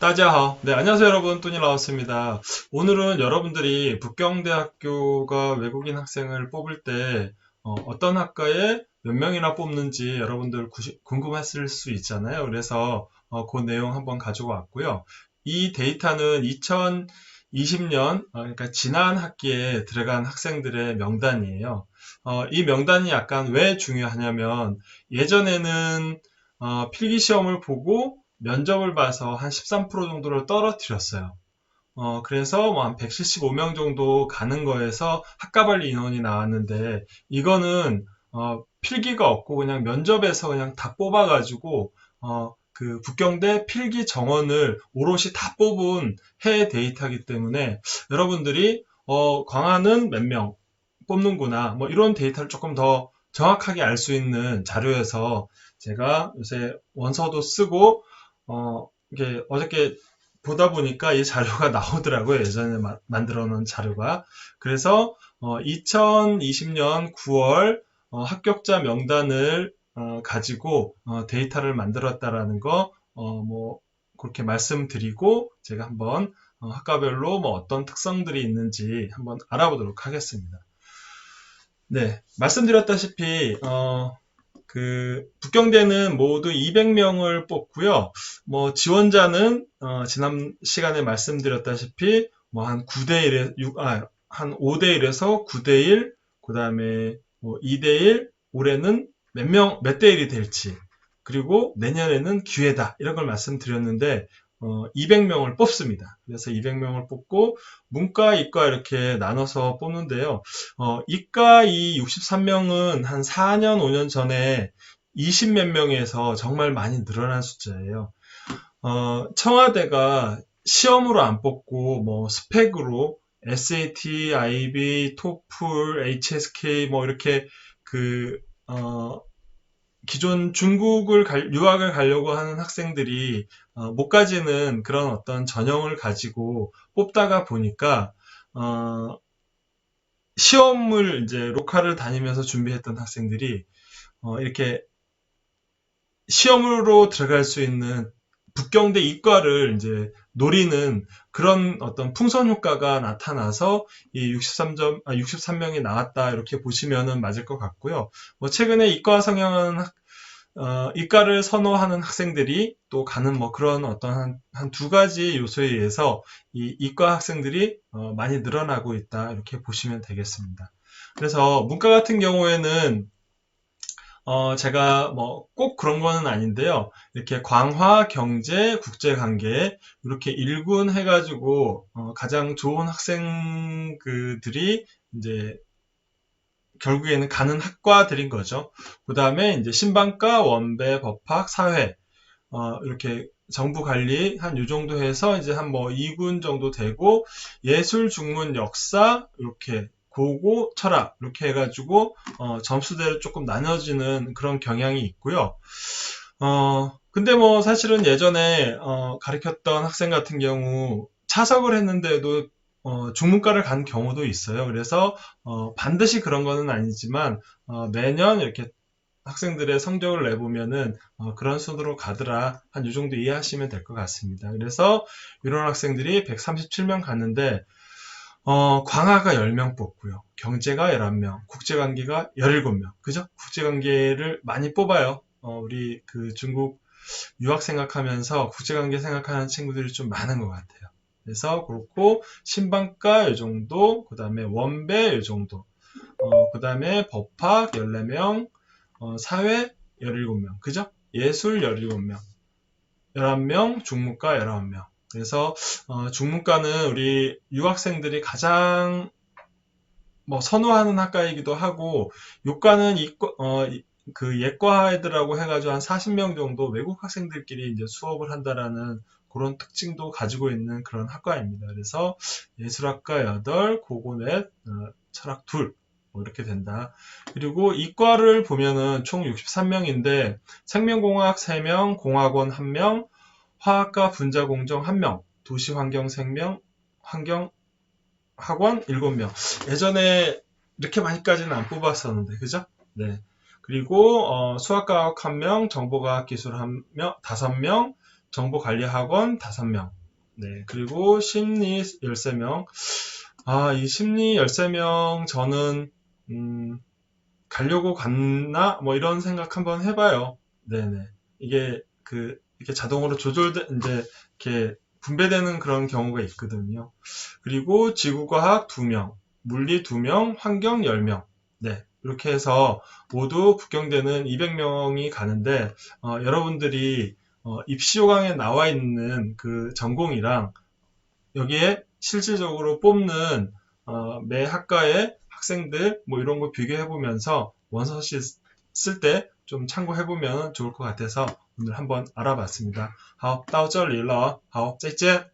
따자하오. 네, 안녕하세요 여러분. 뚜니 나왔습니다. 오늘은 여러분들이 북경대학교가 외국인 학생을 뽑을 때 어, 떤 학과에 몇 명이나 뽑는지 여러분들 구시- 궁금했을 수 있잖아요. 그래서 어, 그 내용 한번 가지고 왔고요. 이 데이터는 2020년, 어, 그러니까 지난 학기에 들어간 학생들의 명단이에요. 어, 이 명단이 약간 왜 중요하냐면 예전에는 어, 필기 시험을 보고 면접을 봐서 한 13% 정도를 떨어뜨렸어요. 어, 그래서 뭐 한 175명 정도 가는 거에서 학과반리 인원이 나왔는데 이거는 어, 필기가 없고 그냥 면접에서 그냥 다 뽑아가지고 어, 그 북경대 필기 정원을 오롯이 다 뽑은 해외 데이터이기 때문에 여러분들이 어, 광화는 몇 명 뽑는구나 뭐 이런 데이터를 조금 더 정확하게 알 수 있는 자료여서 제가 요새 원서도 쓰고 어, 이게 어저께 보다 보니까 이 자료가 나오더라고요. 예전에 마- 만들어 놓은 자료가. 그래서 어, 2020년 9월 어, 합격자 명단을 어, 가지고 어, 데이터를 만들었다라는 거, 어, 뭐, 그렇게 말씀드리고 제가 한번 어, 학과별로 뭐 어떤 특성들이 있는지 한번 알아보도록 하겠습니다. 네, 말씀드렸다시피, 어, 그 북경대는 모두 200명을 뽑고요. 뭐 지원자는 어, 지난 시간에 말씀드렸다시피 뭐 한 9대 1에 6, 아, 한 5대 1에서 9대 1, 그다음에 뭐 2대 1, 올해는 몇 명, 몇 대 1이 될지, 그리고 내년에는 기회다. 이런 걸 말씀드렸는데 어, 200명을 뽑습니다. 그래서 200명을 뽑고 문과, 이과 이렇게 나눠서 뽑는데요. 어, 이과 이 63명은 한 4년, 5년 전에 20 몇 명에서 정말 많이 늘어난 숫자예요. 어, 청와대가 시험으로 안 뽑고 뭐 스펙으로 SAT, IB, TOEFL, HSK 뭐 이렇게 그 어, 기존 중국을 갈- 유학을 가려고 하는 학생들이 어, 못 가지는 그런 어떤 전형을 가지고 뽑다가 보니까 어, 시험을 이제 로카를 다니면서 준비했던 학생들이 어, 이렇게 시험으로 들어갈 수 있는 북경대 이과를 이제 노리는 그런 어떤 풍선 효과가 나타나서 이 63점, 아, 63명이 나왔다 이렇게 보시면은 맞을 것 같고요. 뭐 최근에 이과 성향은 학- 어, 이과를 선호하는 학생들이 또 가는 뭐 그런 어떤 한, 한두 가지 요소에 의해서 이 이과 학생들이 어, 많이 늘어나고 있다 이렇게 보시면 되겠습니다. 그래서 문과 같은 경우에는 어, 제가 뭐 꼭 그런 거는 아닌데요. 이렇게 광화, 경제, 국제관계 이렇게 일군 해가지고 어, 가장 좋은 학생들이 이제 결국에는 가는 학과들인 거죠. 그 다음에 이제 신방과, 원배, 법학, 사회 어, 이렇게 정부 관리 한 요 정도 해서 이제 한 뭐 2군 정도 되고 예술, 중문, 역사 이렇게 고고, 철학 이렇게 해가지고 어, 점수대로 조금 나눠지는 그런 경향이 있고요. 어, 근데 뭐 사실은 예전에 어, 가르쳤던 학생 같은 경우 차석을 했는데도 어, 중문과를 간 경우도 있어요. 그래서 어, 반드시 그런 거는 아니지만 어, 매년 이렇게 학생들의 성적을 내보면은 어, 그런 순으로 가더라 한이 정도 이해하시면 될 것 같습니다. 그래서 이런 학생들이 137명 갔는데 어, 광화가 10명 뽑고요. 경제가 11명, 국제관계가 17명. 그죠? 국제관계를 많이 뽑아요. 어, 우리 그 중국 유학 생각하면서 국제관계 생각하는 친구들이 좀 많은 것 같아요. 그래서 그렇고 신방과 이 정도, 그 다음에 원배 이 정도, 어, 그 다음에 법학 14명, 어, 사회 17명. 그죠? 예술 17명, 11명, 중문과 19명. 그래서 어, 중문과는 우리 유학생들이 가장 뭐 선호하는 학과이기도 하고 요과는 이과 어, 이- 그 예과 애들하고 해가지고 한 40명 정도 외국 학생들끼리 이제 수업을 한다라는 그런 특징도 가지고 있는 그런 학과입니다. 그래서 예술학과 8, 고고넷, 어, 철학 둘, 뭐 이렇게 된다. 그리고 이과를 보면은 총 63명인데 생명공학 3명, 공학원 1명, 화학과 분자공정 1명, 도시환경생명, 환경 학원 7명. 예전에 이렇게 많이까지는 안 뽑았었는데, 그죠? 네. 그리고 어, 수학과학 1명, 정보과학 기술 1명, 5명, 정보관리학원 5명. 네, 그리고 심리 13명. 아, 이 심리 13명 저는, 음, 가려고 갔나? 뭐 이런 생각 한번 해봐요. 네네. 이게 그, 이렇게 자동으로 조절돼, 이제, 이렇게 분배되는 그런 경우가 있거든요. 그리고 지구과학 2명, 물리 2명, 환경 10명. 네. 이렇게 해서 모두 북경대는 200명이 가는데, 어, 여러분들이 어, 입시 요강에 나와 있는 그 전공이랑 여기에 실질적으로 뽑는 어, 매 학과의 학생들 뭐 이런 거 비교해 보면서 원서시 쓸 때 좀 참고해 보면 좋을 것 같아서 오늘 한번 알아봤습니다. 好，到这里了，好，再见。